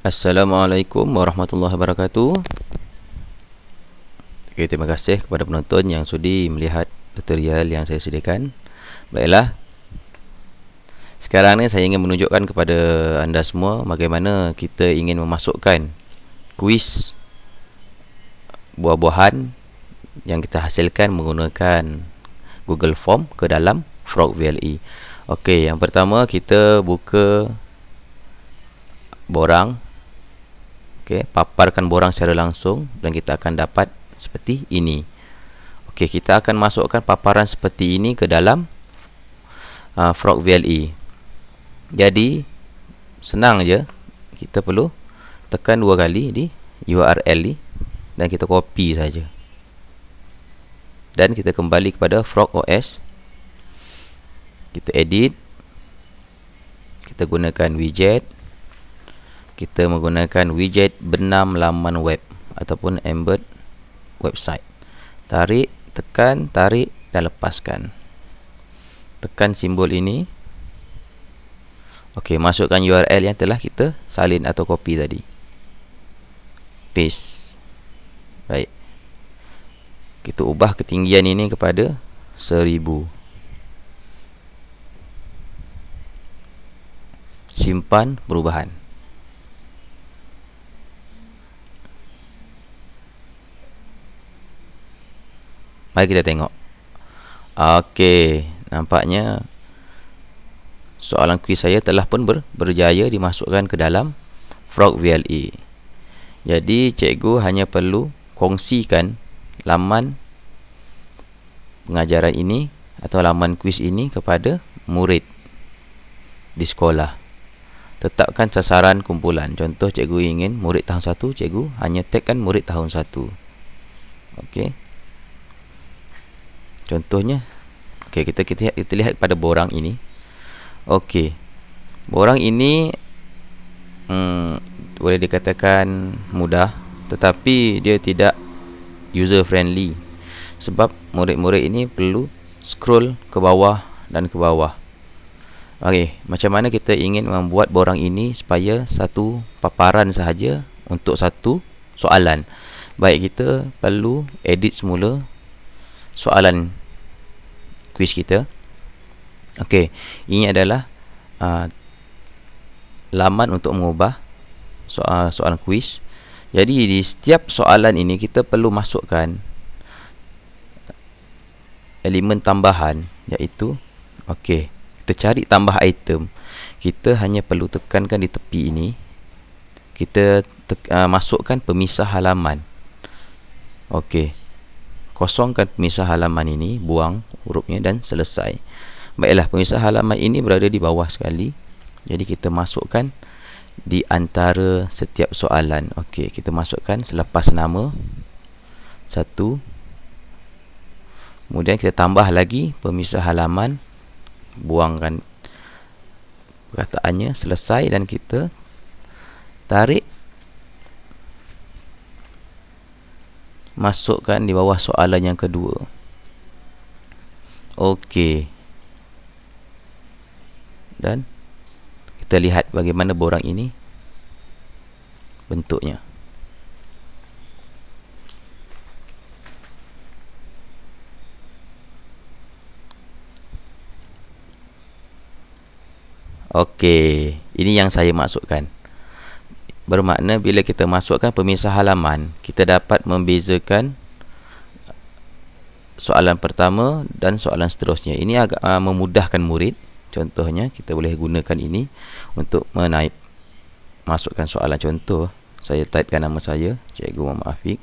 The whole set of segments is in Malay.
Assalamualaikum warahmatullahi wabarakatuh. Okay, terima kasih kepada penonton yang sudi melihat tutorial yang saya sediakan. Baiklah. Sekarang ni saya ingin menunjukkan kepada anda semua bagaimana kita ingin memasukkan kuis buah-buahan yang kita hasilkan menggunakan Google Form ke dalam Frog VLE. Okey, yang pertama kita buka borang Okey, paparkan borang secara langsung dan kita akan dapat seperti ini. Okey, kita akan masukkan paparan seperti ini ke dalam uh, Frog VLE. Jadi senang je. Kita perlu tekan dua kali di URL ni dan kita copy saja. Dan kita kembali kepada Frog OS. Kita edit. Kita gunakan widget kita menggunakan widget benam laman web ataupun embed website. Tarik, tekan, tarik dan lepaskan. Tekan simbol ini. Okey, masukkan URL yang telah kita salin atau copy tadi. Paste. Baik. Kita ubah ketinggian ini kepada 1000. Simpan perubahan. Mari kita tengok. Okey, nampaknya soalan kuis saya telah pun ber, berjaya dimasukkan ke dalam Frog VLE. Jadi cikgu hanya perlu kongsikan laman pengajaran ini atau laman kuis ini kepada murid di sekolah. Tetapkan sasaran kumpulan. Contoh cikgu ingin murid tahun 1, cikgu hanya tagkan murid tahun 1. Okey. Contohnya Okey kita kita kita lihat pada borang ini. Okey. Borang ini hmm, boleh dikatakan mudah tetapi dia tidak user friendly. Sebab murid-murid ini perlu scroll ke bawah dan ke bawah. Okey, macam mana kita ingin membuat borang ini supaya satu paparan sahaja untuk satu soalan. Baik kita perlu edit semula soalan kuis kita. Okey, ini adalah uh, laman untuk mengubah soal soalan kuis. Jadi di setiap soalan ini kita perlu masukkan elemen tambahan iaitu okey, kita cari tambah item. Kita hanya perlu tekankan di tepi ini. Kita uh, masukkan pemisah halaman. Okey kosongkan pemisah halaman ini buang hurufnya dan selesai. Baiklah pemisah halaman ini berada di bawah sekali. Jadi kita masukkan di antara setiap soalan. Okey, kita masukkan selepas nama. Satu. Kemudian kita tambah lagi pemisah halaman. Buangkan perkataannya. Selesai dan kita tarik masukkan di bawah soalan yang kedua. Okey. Dan kita lihat bagaimana borang ini bentuknya. Okey, ini yang saya masukkan bermakna bila kita masukkan pemisah halaman kita dapat membezakan soalan pertama dan soalan seterusnya. Ini agak uh, memudahkan murid. Contohnya kita boleh gunakan ini untuk menaip masukkan soalan. Contoh saya typekan nama saya cikgu Muhammad Afiq.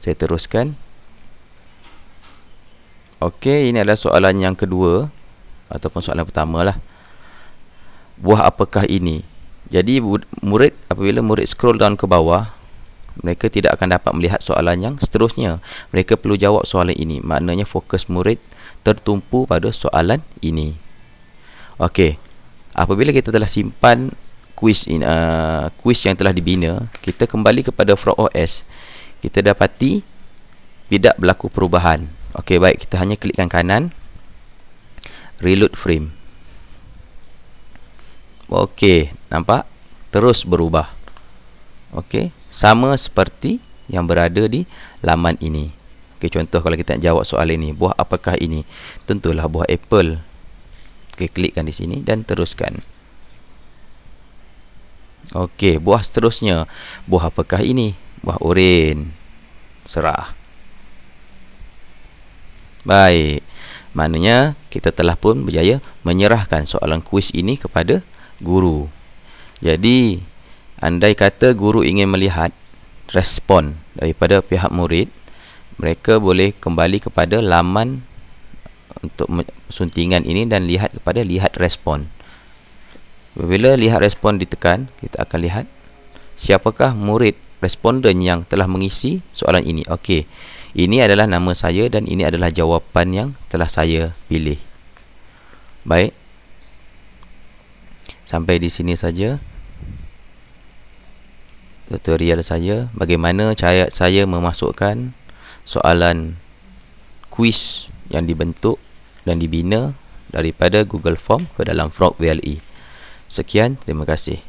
Saya teruskan. Okey, ini adalah soalan yang kedua ataupun soalan pertama lah. Buah apakah ini? Jadi murid apabila murid scroll down ke bawah mereka tidak akan dapat melihat soalan yang seterusnya. Mereka perlu jawab soalan ini. Maknanya fokus murid tertumpu pada soalan ini. Okey. Apabila kita telah simpan kuis in, uh, kuis yang telah dibina, kita kembali kepada Frog OS. Kita dapati tidak berlaku perubahan. Okey, baik kita hanya klikkan kanan. Reload frame. Okey, nampak? Terus berubah. Okey, sama seperti yang berada di laman ini. Okey, contoh kalau kita nak jawab soalan ini, buah apakah ini? Tentulah buah apple. Okey, klikkan di sini dan teruskan. Okey, buah seterusnya. Buah apakah ini? Buah oren. Serah. Baik. Maknanya kita telah pun berjaya menyerahkan soalan kuis ini kepada guru. Jadi, andai kata guru ingin melihat respon daripada pihak murid mereka boleh kembali kepada laman untuk suntingan ini dan lihat kepada lihat respon. Bila lihat respon ditekan kita akan lihat siapakah murid responden yang telah mengisi soalan ini. Okey ini adalah nama saya dan ini adalah jawapan yang telah saya pilih. Baik sampai di sini saja tutorial saya bagaimana cara saya memasukkan soalan kuis yang dibentuk dan dibina daripada Google Form ke dalam Frog VLE. Sekian, terima kasih.